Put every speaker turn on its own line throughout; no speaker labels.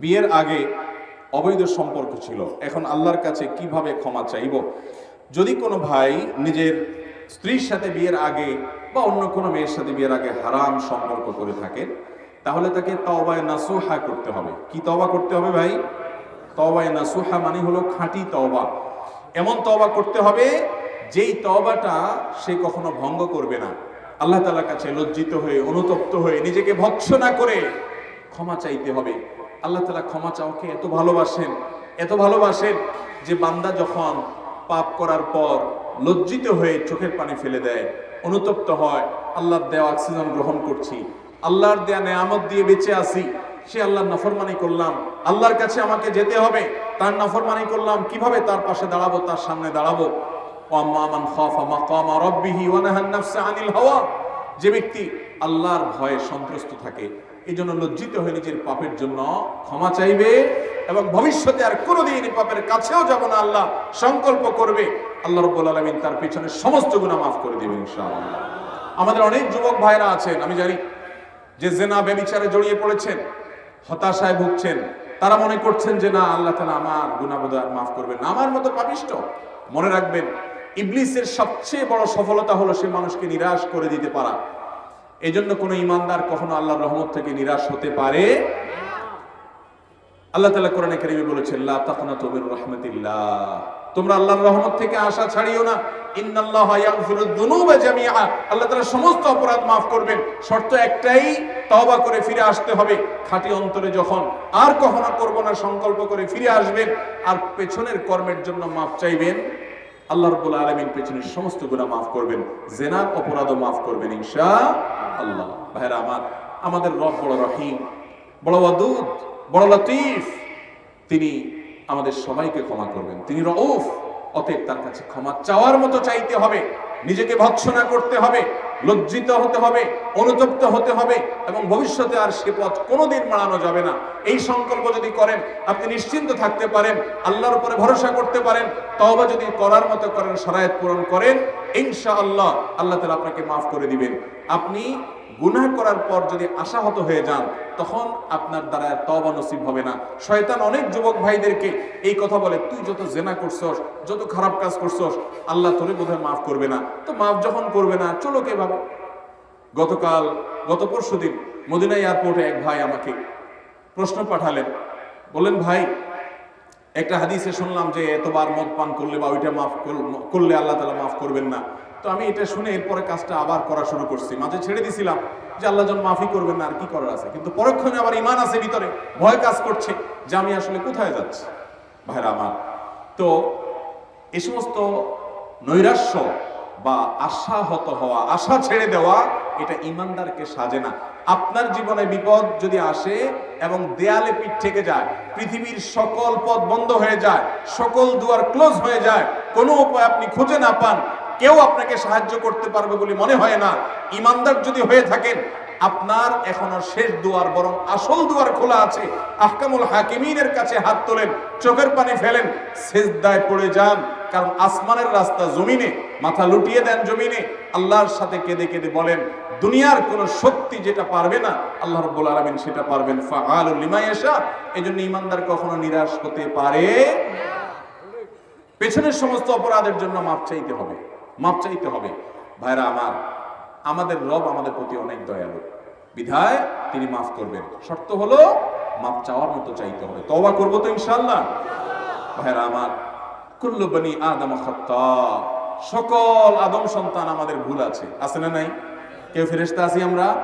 বিয়ের আগে অবৈধ সম্পর্ক ছিল। এখন আল্লাহর কাছে কীভাবে ক্ষমা চাইব? যদি কোনো ভাই নিজের স্ত্রীর সাথে বিয়ের আগে বা অন্য কোনো মেয়ের সাথে বিয়ের আগে হারাম সম্পর্ক করে থাকে, তাহলে তাকে তওবায় নাসুহা করতে হবে। কি তওবা করতে হবে ভাই? তওবায় নাসুহা মানে হলো খাঁটি তওবা। এমন তওবা করতে হবে, যেই তওবাটা সে কখনো ভঙ্গ করবে না। আল্লাহ তাআলার কাছে লজ্জিত হয়ে, অনুতপ্ত হয়ে নিজেকে ভৎসনা করে ক্ষমা চাইতে হবে। আল্লাহ তালা ক্ষমা চাওকে এত ভালোবাসেন এত ভালোবাসেন যে বান্দা যখন পাপ করার পর লজ্জিত হয়ে চোখের পানি ফেলে দেয়, অনুতপ্ত হয়, আল্লাহর দেওয়া অক্সিজেন গ্রহণ করছি, আল্লাহর দেয়া নেয়ামত দিয়ে বেঁচে আসি সে আল্লাহর নাফরমানি করলাম, আল্লাহর কাছে আমাকে যেতে হবে, তার নাফরমানি করলাম, কীভাবে তার পাশে দাঁড়াবো, তার সামনে দাঁড়াবো? যে ব্যক্তি আল্লাহর ভয়ে সন্ত্রস্ত থাকে এই জন্য লজ্জিত হয়ে নিজের পাপের জন্য ক্ষমা চাইবে এবং ভবিষ্যতে আর কোনোদিন পাপের কাছেও যাব না। আল্লাহ সংকল্প করবে। আল্লাহ রব্বুল আলমিন তার পিছনে সমস্ত গুণা মাফ করে দেবে ইনশাআল্লাহ। আমাদের অনেক যুবক ভাইরা আছেন, আমি জানি যে জেনা বেবিচারে জড়িয়ে পড়েছেন, হতাশায় ভুগছেন। তারা মনে করছেন যে না, আল্লাহ তালা আমার গুণাবোধ আর মাফ করবেন আমার মতো পাপিষ্ট, মনে রাখবেন, ইবলিসের সবচেয়ে বড় সফলতা হলো সে মানুষকে নিরাশ করে দিতে পারা। এই জন্য কোনো ইমানদার কখনো আল্লাহর রহমত থেকে নিরাশ হতে পারে? আল্লাহ তালা কোরআনে কারিমে মির রাহমাতিল্লাহ। তোমরা আল্লাহর রহমত থেকে আশা ছাড়িও না। আল্লাহ সমস্ত অপরাধ করবেন। শর্ত একটাই করে ফিরে আসতে হবে। অন্তরে যখন আর কখনো করব না, সংকল্প করে ফিরে আসবেন। আর পেছনের কর্মের জন্য মাফ চাইবেন। আল্লাহ রবুল আলমীর পেছনের সমস্ত গুণা মাফ করবেন, জেনার অপরাধও মাফ করবেন ইনশাআল্লাহ। ভাইরা আমার, আমাদের রব বড় রহিম, বড় ওয়াদুদ, বড় লতিফ, তিনি আমাদের সবাইকে ক্ষমা করবেন। তিনি রউফ, অতএব তার কাছে ক্ষমা চাওয়ার মতো চাইতে হবে, নিজেকে ভৎসনা করতে হবে। লজ্জিত হতে হবে, অনুতপ্ত হতে হবে এবং ভবিষ্যতে আর সে পথ কোনোদিন মাড়ানো যাবে না। এই সংকল্প যদি করেন, আপনি নিশ্চিন্ত থাকতে পারেন, আল্লাহর উপরে ভরসা করতে পারেন, তওবা যদি করার মতো করেন, শরায়ত পূরণ করেন, ইনশাআল্লাহ আল্লাহ তাআলা আপনাকে মাফ করে দিবেন। আপনি গুনাহ করার পর যদি আশাহত হয়ে যান, তখন আপনার দ্বারা তওবা নসিব হবে না। শয়তান অনেক যুবক ভাইদেরকে এই কথা বলে, তুই যত জেনা করছস, যত খারাপ কাজ করছস, আল্লাহ তোরে বোধহয় মাফ করবে না। তো মাফ যখন করবে না, চলো কীভাবে গতকাল, গত পরশু দিন মদিনা এয়ারপোর্টে এক ভাই আমাকে প্রশ্ন পাঠালেন। বলেন ভাই, একটা হাদিসে শুনলাম যে এতবার মদ পান করলে বা ওইটা মাফ করল- আল্লাহ তালা মাফ করবেন না। তো আমি এটা শুনে এরপরে কাজটা আবার করা শুরু করছি। মাঝে ছেড়ে দিছিলাম যে আল্লাহ যখন মাফি করবেন না আর কি করার আছে। কিন্তু পরক্ষণে আবার ইমান আছে ভিতরে, ভয় কাজ করছে যে আমি আসলে কোথায় যাচ্ছি। ভাইরা আমার, তো এ সমস্ত নৈরাশ্য বা আশাহত হওয়া, আশা ছেড়ে দেওয়া এটা ইমানদারকে সাজে না। আপনার জীবনে বিপদ যদি আসে এবং দেয়ালে পিঠ থেকে যায়, পৃথিবীর সকল পথ বন্ধ হয়ে যায়, সকল দুয়ার ক্লোজ হয়ে যায়, কোনো উপায় আপনি খুঁজে না পান, কেউ আপনাকে সাহায্য করতে পারবে বলে মনে হয় না। ইমানদার যদি হয়ে থাকেন, আপনার এখনও শেষ দুয়ার বরং আসল দুয়ার খোলা আছে। আহকামুল হাকিমিনের কাছে হাত তোলেন, চোখের পানি ফেলেন, সেজদায় পড়ে যান। কারণ আসমানের রাস্তা জমিনে, মাথা লুটিয়ে দেন জমিনে। আল্লাহর সাথে কেঁদে কেঁদে বলেন, দুনিয়ার কোন শক্তি যেটা পারবে না, আল্লাহ রব্বুল আলামিন সেটা পারবেন। ফাআলুল লিমা ইয়াশা। এজন্য ইমানদার কখনো নিরাশ হতে পারে পেছনের সমস্ত অপরাধের জন্য মাপ চাইতে হবে, মাপ চাইতে হবে। ভাইরা আমার, আমাদের রব আমাদের প্রতি অনেক দয়ালু। বিধায় তিনি মাফ করবেন। শর্ত হলো, মাপ চাওয়ার মতো চাইতে হবে। তওবা করব তো ইনশাআল্লাহ। ভাইরা আমার কুল্লু বনি আদম সকল আদম সন্তান আমাদের ভুল আছে। আছে না নাই? কেউ ফেরেশতা আছি আমরা?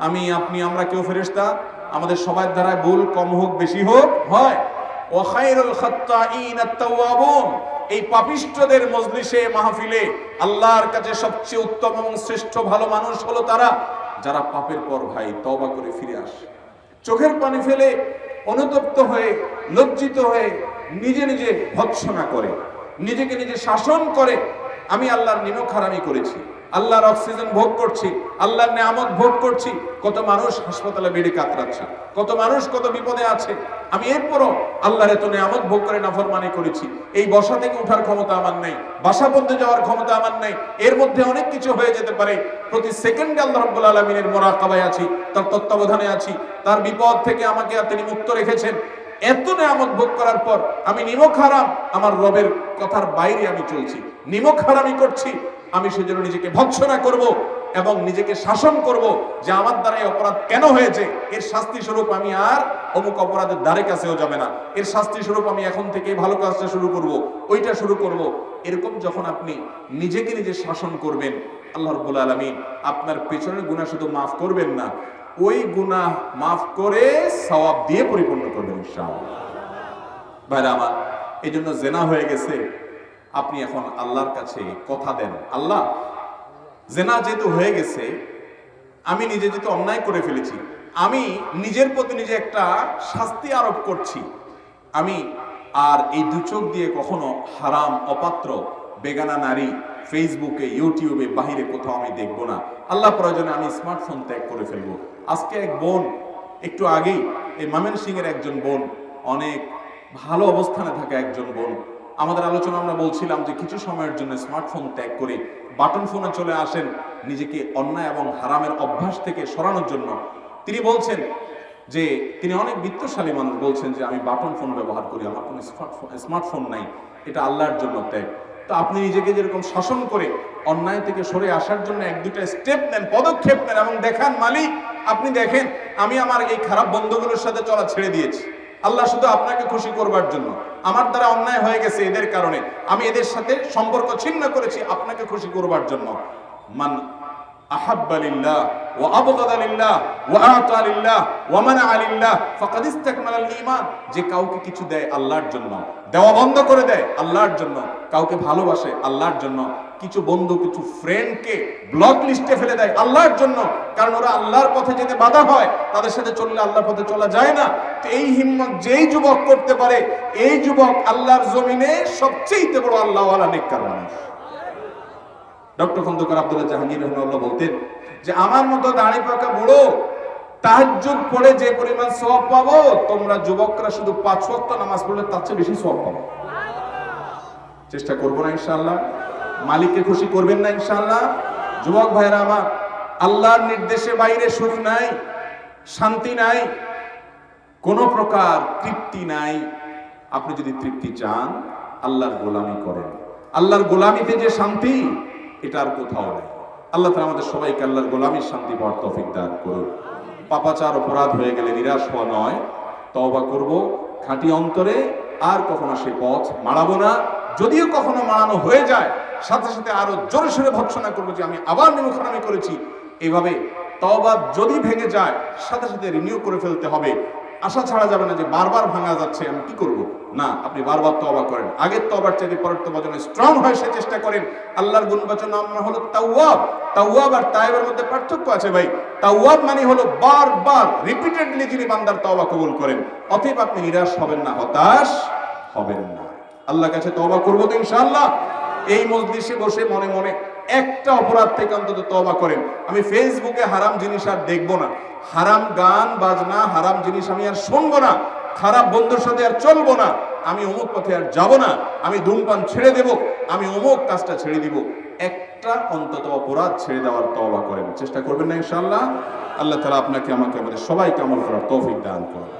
আমি, আপনি, আমরা কেউ ফেরেশতা? আমাদের সবার দ্বারা ভুল কম হোক, বেশি হোক, হয়। এই পাপিষ্টদের মজলিসে, মাহফিলে আল্লাহর কাছে সবচেয়ে উত্তম এবং শ্রেষ্ঠ ভালো মানুষ হলো তারা। যারা পাপের পর ভাই তবা করে ফিরে আসে। চোখের পানি ফেলে অনুতপ্ত হয়ে, লজ্জিত হয়ে নিজে নিজে ভৎসনা করে, নিজেকে নিজে শাসন করে আমি আল্লাহর নিমক হারামি করেছি, আল্লাহর অক্সিজেন ভোগ করছি, আল্লাহর নেয়ামত ভোগ করছি, কত মানুষ হাসপাতালে বেডে কাতরাচ্ছে, কত মানুষ কত বিপদে আছে, আমি এরপরও আল্লাহর এত নেয়ামত ভোগ করে নাফরমানি করেছি, এই বসা থেকে ওঠার ক্ষমতা আমার নেই, বাসা পর্যন্ত যাওয়ার ক্ষমতা আমার নেই, এর মধ্যে অনেক কিছু হয়ে যেতে পারে, প্রতি সেকেন্ডে আল্লাহ রাব্বুল আলামিনের মোরাকাবায় আছি, তার তত্ত্বাবধানে আছি, তার বিপদ থেকে আমাকে তিনি মুক্ত রেখেছেন এত নিয়ামত ভোগ করার পর আমি নিমক হারাম, আমার রবের কথার বাইরে আমি চলছি। নিমক হারামি করছি, আমি সেজন্য নিজেকে ভৎসনা করব এবং নিজেকে শাসন করব যে আমার দ্বারা এই অপরাধ কেন হয়েছে। এর শাস্তি স্বরূপ আমি আর অমুক অপরাধের দ্বারে কাছেও যাবে না। এর শাস্তি স্বরূপ আমি এখন থেকে ভালো কাজটা শুরু করব, ওইটা শুরু করব। এরকম যখন আপনি নিজেকে নিজে শাসন করবেন, আল্লাহ রব্বুল আলমী আপনার পেছনের গুণা শুধু মাফ করবেন না ওই গুনাহ মাফ করে সওয়াব দিয়ে পরিপূর্ণ করবেন ভাইরা আমার এই জন্য জেনা হয়ে গেছে, আপনি এখন আল্লাহর কাছে কথা দেন। আল্লাহ, জেনা যেহেতু হয়ে গেছে, আমি নিজে যেহেতু অন্যায় করে ফেলেছি, আমি নিজের প্রতি নিজে একটা শাস্তি আরোপ করছি। আমি আর এই দু চোখ দিয়ে কখনো হারাম, অপাত্র, বেগানা নারী ফেসবুকে ইউটিউবে বাহিরে কোথাও আমি দেখব না। আল্লাহ প্রয়োজনে আমি স্মার্টফোন ত্যাগ করে ফেলব। আজকে এক বোন, একটু আগেই এই মামেন সিং এর একজন বোন, অনেক ভালো অবস্থানে থাকা একজন বোন। আমাদের আলোচনা আমরা বলছিলাম যে কিছু সময়ের জন্য স্মার্টফোন ত্যাগ করে বাটন ফোনে চলে আসেন নিজেকে অন্যায় এবং হারামের অভ্যাস থেকে সরানোর জন্য। তিনি বলছেন যে, তিনি অনেক বিত্তশালী মানুষ বলছেন যে, আমি বাটন ফোন ব্যবহার করি, আমার কোনো স্মার্টফোন স্মার্টফোন নাই, এটা আল্লাহর জন্য ত্যাগ। তো আপনি নিজেকে যেরকম শাসন করে অন্যায় থেকে সরে আসার জন্য এক দুটা স্টেপ নেন, পদক্ষেপ নেন এবং দেখান, মালিক, আপনি দেখেন, আমি আমার এই খারাপ বন্ধুগুলোর সাথে চলা ছেড়ে দিয়েছি। আল্লাহ শুধু আপনাকে খুশি করবার জন্য। আমার দ্বারা অন্যায় হয়ে গেছে এদের কারণে। আমি এদের সাথে সম্পর্ক ছিন্ন করেছি, আপনাকে খুশি করবার জন্য। মান ওয়া আবগাদা লিল্লাহ, ওয়া আতা লিল্লাহ, ওয়া মানাআ লিল্লাহ, ফাকাদ ইসতাকমালা যে কাউকে কিছু দেয় আল্লাহর জন্য, দেওয়া বন্ধ করে দেয় আল্লাহর জন্য, কাউকে ভালোবাসে আল্লাহর জন্য, কিছু বন্ধু, কিছু ফ্রেন্ডকে ব্লক লিস্টে ফেলে দেয় আল্লাহর জন্য, কারণ ওরা আল্লাহর পথে যেতে বাধা হয়, তাদের সাথে চললে আল্লাহর পথে চলা যায় না। তো এই হিম্মত যেই যুবক করতে পারে, এই যুবক আল্লাহর জমিনে সবচেয়ে বড় আল্লাহওয়ালা, নেককার মানুষ। ডক্টর খন্দকার আব্দুল্লাহ জাহাঙ্গীর রহমাল্লাহ বলতেন যে, আমার মতো দাড়ি পাকা বুড়ো তাহাজ্জুদ পড়ে যে পরিমাণ সওয়াব পাবো, তোমরা যুবকরা শুধু পাঁচ ওয়াক্ত নামাজ পড়লে তার চেয়ে বেশি সওয়াব পাবো। চেষ্টা করব না ইনশাআল্লাহ। মালিককে খুশি করবেন না ইনশাআল্লাহ। যুবক ভাইরা আমার, আল্লাহর নির্দেশে বাইরে সুখ নাই, শান্তি নাই, কোন প্রকার তৃপ্তি নাই। আপনি যদি তৃপ্তি চান, আল্লাহর গোলামি করেন। আল্লাহর গোলামিতে যে শান্তি এটা আর কোথাও নেই। আল্লাহ তাআলা আমাদের সবাইকে আল্লাহর গোলামির শান্তি পাওয়ার তৌফিক দান করুন। পাপাচার, অপরাধ হয়ে গেলে নিরাশ হওয়া নয়। তওবা করব, খাঁটি অন্তরে, আর কখনো সে পথ মারাবো না। যদিও কখনো মারানো হয়ে যায়, সাথে সাথে আরও জোরে সোরে ভৎসনা করব যে আমি আবার নিমুখানামি করেছি। এইভাবে তওবা যদি ভেঙে যায়, সাথে সাথে রিনিউ করে ফেলতে হবে। আশা ছাড়া যাবে না যে বারবার ভাঙা যাচ্ছে, আমি কি করব? না, আপনি বারবার তওবা করেন। আগের তওবার চাইতে পরের তওবা যেন স্ট্রং হয়, সে চেষ্টা করেন। আল্লাহর গুণবাচন নাম হলো তাওয়াব। তাওয়াব আর তাইবের মধ্যে পার্থক্য আছে ভাই। তাওয়াব মানে হলো বারবার রিপিটেডলি যিনি বান্দার তওবা কবুল করেন। অতএব আপনি নিরাশ হবেন না, হতাশ হবেন না। আল্লাহর কাছে তওবা করব তো ইনশাআল্লাহ। এই মজলিসে বসে মনে মনে একটা অপরাধ থেকে অন্তত তবা করেন। আমি ফেসবুকে হারাম জিনিস আর দেখব না। হারাম গান, বাজনা, হারাম জিনিস আমি আর শুনব না। খারাপ বন্ধুর সাথে আর চলবো না। আমি অমুক পথে আর যাব না। আমি ধূমপান ছেড়ে দেব। আমি অমুক কাজটা ছেড়ে দিব। একটা অন্তত অপরাধ ছেড়ে দেওয়ার তবা করেন। চেষ্টা করবেন না ইনশাআল্লাহ। আল্লাহ তাআলা আপনাকে, আমাকে, আমাদের সবাইকে আমল করার তৌফিক দান করুন।